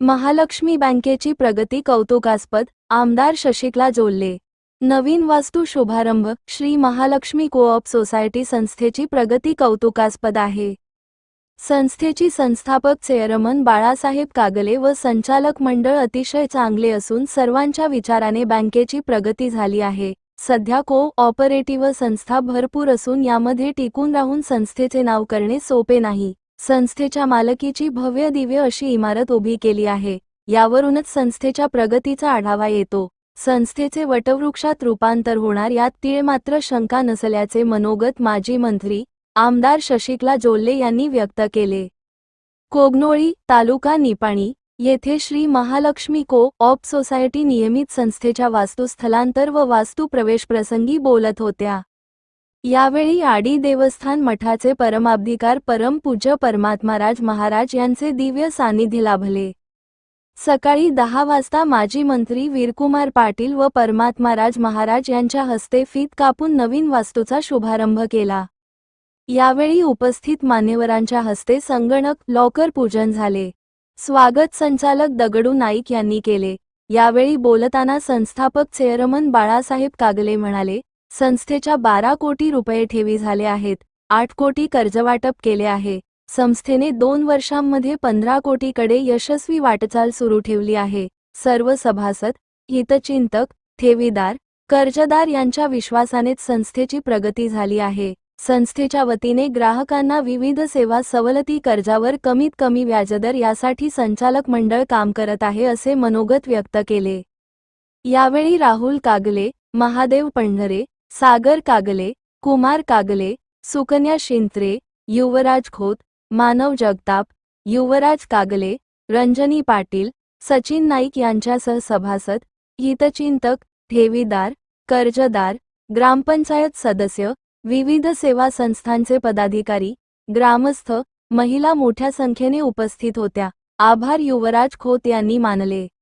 महालक्ष्मी बँकेची प्रगती कौतुकास्पद आमदार शशिकला जोल्ले. नवीन वास्तू शुभारंभ श्री महालक्ष्मी कोऑप सोसायटी संस्थेची प्रगती कौतुकास्पद आहे. संस्थेची संस्थापक चेअरमन बाळासाहेब कागले व संचालक मंडळ अतिशय चांगले असून सर्वांच्या विचाराने बँकेची प्रगती झाली आहे. सध्या को ऑपरेटिव्ह संस्था भरपूर असून यामध्ये टिकून राहून संस्थेचे नाव करणे सोपे नाही. संस्थेच्या मालकीची भव्य दिव्य अशी इमारत उभी केली आहे. यावरूनच संस्थेच्या प्रगतीचा आढावा येतो. संस्थेचे वटवृक्षात रूपांतर होणार यात तीळ मात्र शंका नसल्याचे मनोगत माजी मंत्री आमदार शशिकला जोल्ले यांनी व्यक्त केले. कोगनोळी तालुका निपाणी येथे श्री महालक्ष्मी को ऑप सोसायटी नियमित संस्थेच्या वास्तुस्थलांतर व वास्तू प्रवेशप्रसंगी बोलत होत्या. यावेळी आडी देवस्थान मठाचे परमाब्धिकार परमपूज्य परमात्माराज महाराज यांचे दिव्य सानिध्य लाभले. सकाळी दहा वाजता माजी मंत्री वीरकुमार पाटील व परमात्माराज महाराज यांच्या हस्ते फीत कापून नवीन वास्तूचा शुभारंभ केला. यावेळी उपस्थित मान्यवरांच्या हस्ते संगणक लॉकर पूजन झाले. स्वागत संचालक दगडू नाईक यांनी केले. यावेळी बोलताना संस्थापक चेअरमन बाळासाहेब कागले म्हणाले संस्थेच्या बारा कोटी रुपये ठेवी झाले आहेत आठ कोटी कर्जवाटप केले आहे. संस्थेने दोन वर्षांमध्ये पंधरा कोटीकडे यशस्वी वाटचाल सुरू ठेवली आहे. सर्व सभासद हितचिंतक ठेवीदार कर्जदार यांच्या विश्वासानेच संस्थेची प्रगती झाली आहे. संस्थेच्या वतीने ग्राहकांना विविध सेवा सवलती कर्जावर कमीत कमी व्याजदर यासाठी संचालक मंडळ काम करत आहे असे मनोगत व्यक्त केले. यावेळी राहुल कागले महादेव पंढरे सागर कागले कुमार कागले सुकन्या शिंत्रे युवराज खोत मानव जगताप युवराज कागले रंजनी पाटील सचिन नाईक यांच्यासह सभासद हितचिंतक ठेवीदार कर्जदार ग्रामपंचायत सदस्य विविध सेवा संस्थांचे पदाधिकारी ग्रामस्थ महिला मोठ्या संख्येने उपस्थित होत्या. आभार युवराज खोत यांनी मानले.